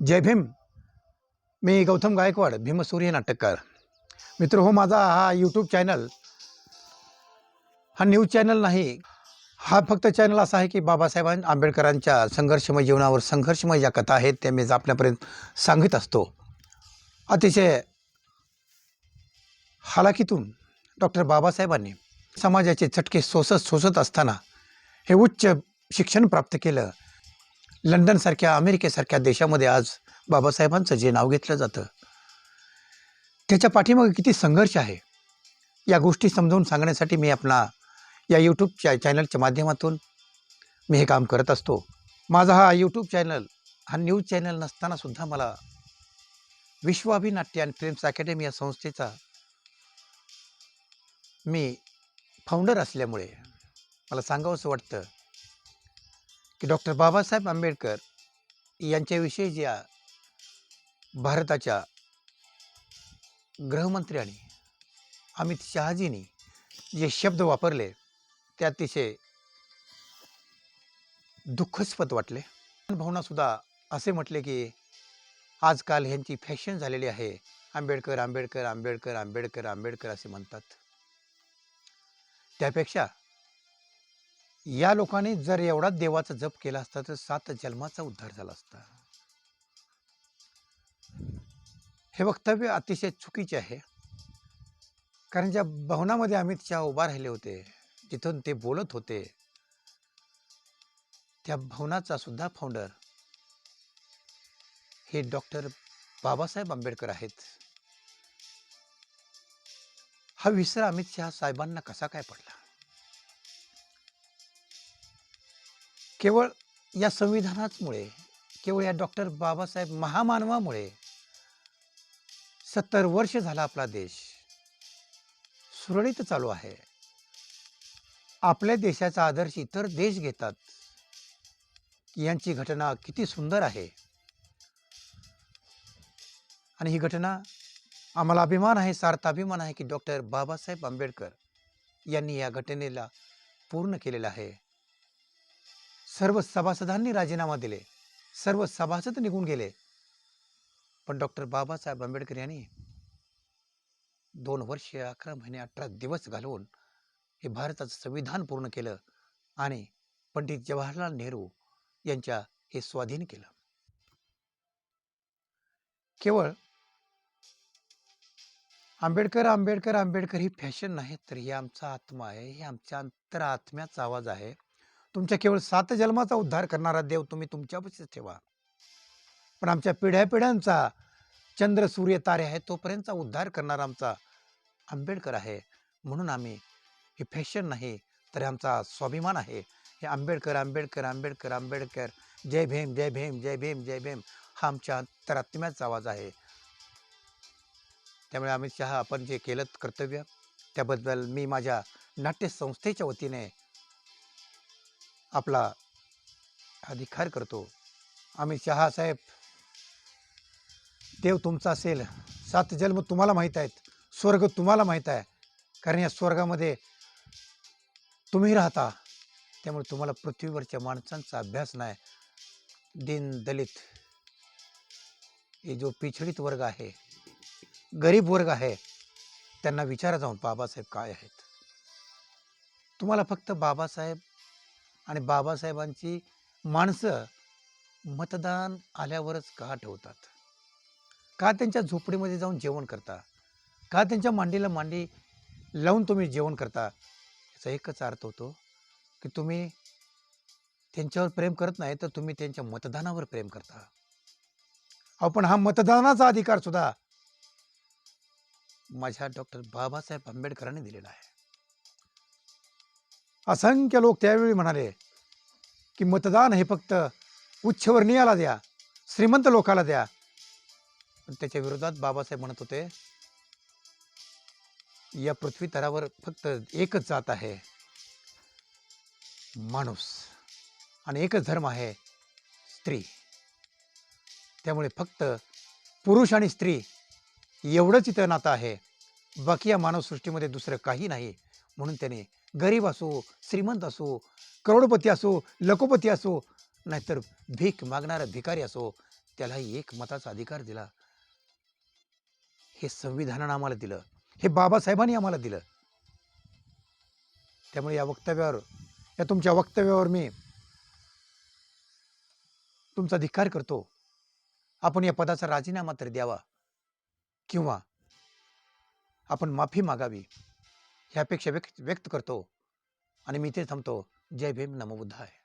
जय भीम. मी गौतम गायकवाड भीमसूर्य नाटककार. मित्र हो माझा हा यूट्यूब चॅनल हा न्यूज चॅनल नाही. हा फक्त चॅनल असा आहे की बाबासाहेब आंबेडकरांच्या संघर्षमय जीवनावर संघर्षमय ज्या कथा आहेत त्या मी आपल्यापर्यंत सांगत असतो. अतिशय हालाकीतून डॉक्टर बाबासाहेबांनी समाजाचे चटके सोसत सोसत असताना हे उच्च शिक्षण प्राप्त केलं. लंडनसारख्या अमेरिकेसारख्या देशामध्ये आज बाबासाहेबांचं जे नाव घेतलं जातं त्याच्या पाठीमागे किती संघर्ष आहे या गोष्टी समजावून सांगण्यासाठी मी आपला या यूट्यूब चॅ चॅनलच्या माध्यमातून मी हे काम करत असतो. माझा हा यूट्यूब चॅनल हा न्यूज चॅनल नसतानासुद्धा मला विश्वाभिनाट्य आणि फिल्म्स अकॅडमी या संस्थेचा मी फाउंडर असल्यामुळे मला सांगावंसं वाटतं की डॉक्टर बाबासाहेब आंबेडकर यांच्याविषयी ज्या भारताच्या गृहमंत्र्यांनी अमित शहाजींनी जे शब्द वापरले ते अतिशय दुःखस्पद वाटले. भावनासुद्धा असे म्हटले की आजकाल ह्यांची फॅशन झालेली आहे. आंबेडकर आंबेडकर आंबेडकर आंबेडकर आंबेडकर असे म्हणतात. त्यापेक्षा या लोकांनी जर एवढा देवाचा जप केला असता तर सात जन्माचा उद्धार झाला असता. हे वक्तव्य अतिशय चुकीचे आहे. कारण ज्या भवनामध्ये अमित शहा उभा राहिले होते जिथून ते बोलत होते त्या भवनाचा सुद्धा फाउंडर हे डॉक्टर बाबासाहेब आंबेडकर आहेत. हा विसर अमित शहा साहेबांना कसा काय पडला? केवळ या संविधानाचमुळे केवळ या डॉक्टर बाबासाहेब महामानवामुळे सत्तर वर्ष झाला आपला देश सुरळीत चालू आहे. आपल्या देशाचा आदर्श इतर देश घेतात. यांची घटना किती सुंदर आहे. आणि ही घटना आम्हाला अभिमान आहे सार्थ अभिमान आहे की डॉक्टर बाबासाहेब आंबेडकर यांनी या घटनेला पूर्ण केलेलं आहे. सर्व सभासदांनी राजीनामा दिले. सर्व सभासद निघून गेले. पण डॉक्टर बाबासाहेब आंबेडकर यांनी दोन वर्ष अकरा महिने अठरा दिवस घालवून हे भारताचं संविधान पूर्ण केलं आणि पंडित जवाहरलाल नेहरू यांच्या हे स्वाधीन केलं. केवळ आंबेडकर आंबेडकर आंबेडकर ही फॅशन नाही तर ही आमचा आत्मा आहे ही आमच्या अंतरात्म्याचा आवाज आहे. तुमच्या केवळ सात जन्माचा उद्धार करणारा देव तुम्ही तुमच्यापाशीच ठेवा. पण आमच्या पिढ्या पिढ्यांचा चंद्र सूर्य तारे आहे तोपर्यंतचा उद्धार करणारा आमचा आंबेडकर आहे. म्हणून आम्ही हे फॅशन नाही तर आमचा स्वाभिमान आहे. हे आंबेडकर आंबेडकर आंबेडकर आंबेडकर जय भीम जय भीम जय भीम जय भीम हा आमच्या अंतरात्म्याचा आवाज आहे. त्यामुळे अमित शहा आपण जे केलं कर्तव्य त्याबद्दल मी माझ्या नाट्यसंस्थेच्या वतीने आपला अधिकार करतो. अमित शहा साहेब देव तुमचा असेल सात जन्म तुम्हाला माहीत आहेत स्वर्ग तुम्हाला माहीत आहे कारण या स्वर्गामध्ये तुम्ही राहता त्यामुळे तुम्हाला पृथ्वीवरच्या माणसांचा अभ्यास नाही. दिन दलित हे जो पिछडीत वर्ग आहे गरीब वर्ग आहे त्यांना विचारा जाऊन बाबासाहेब काय आहेत. तुम्हाला फक्त बाबासाहेब आणि बाबासाहेबांची माणसं मतदान आल्यावरच का ठेवतात? का त्यांच्या झोपडीमध्ये जाऊन जेवण करता? का त्यांच्या मांडीला मांडी लावून तुम्ही जेवण करता? याचा एकच अर्थ होतो की तुम्ही त्यांच्यावर प्रेम करत नाही तर तुम्ही त्यांच्या मतदानावर प्रेम करता. आपण हा मतदानाचा अधिकार सुद्धा माझ्या डॉक्टर बाबासाहेब आंबेडकरांनी दिलेला आहे. असंख्य लोक त्यावेळी म्हणाले की मतदान हे फक्त उच्चवर्णीयाला द्या श्रीमंत लोकाला द्या. पण त्याच्या विरोधात बाबासाहेब म्हणत होते या पृथ्वी तरावर फक्त एकच जात आहे माणूस. आणि एकच धर्म आहे स्त्री. त्यामुळे फक्त पुरुष आणि स्त्री एवढंच इथं नातं आहे. बाकी या मानवसृष्टीमध्ये दुसरं काही नाही. म्हणून त्याने गरीब असो श्रीमंत असो करोडपती असो लखोपती असो नाहीतर भीक मागणारा भिकारी असो त्यालाही एक मताचा अधिकार दिला. हे संविधानानं आम्हाला दिलं. हे बाबासाहेबांनी आम्हाला दिलं. त्यामुळे या वक्तव्यावर या तुमच्या वक्तव्यावर मी तुमचा धिक्कार करतो. आपण या पदाचा राजीनामा तरी द्यावा. किंवा आपण माफी मागावी. ह्यापेक्षा व्यक्त व्यक्त करतो आणि मी ते थांबतो. जय भीम नमोबुद्धाय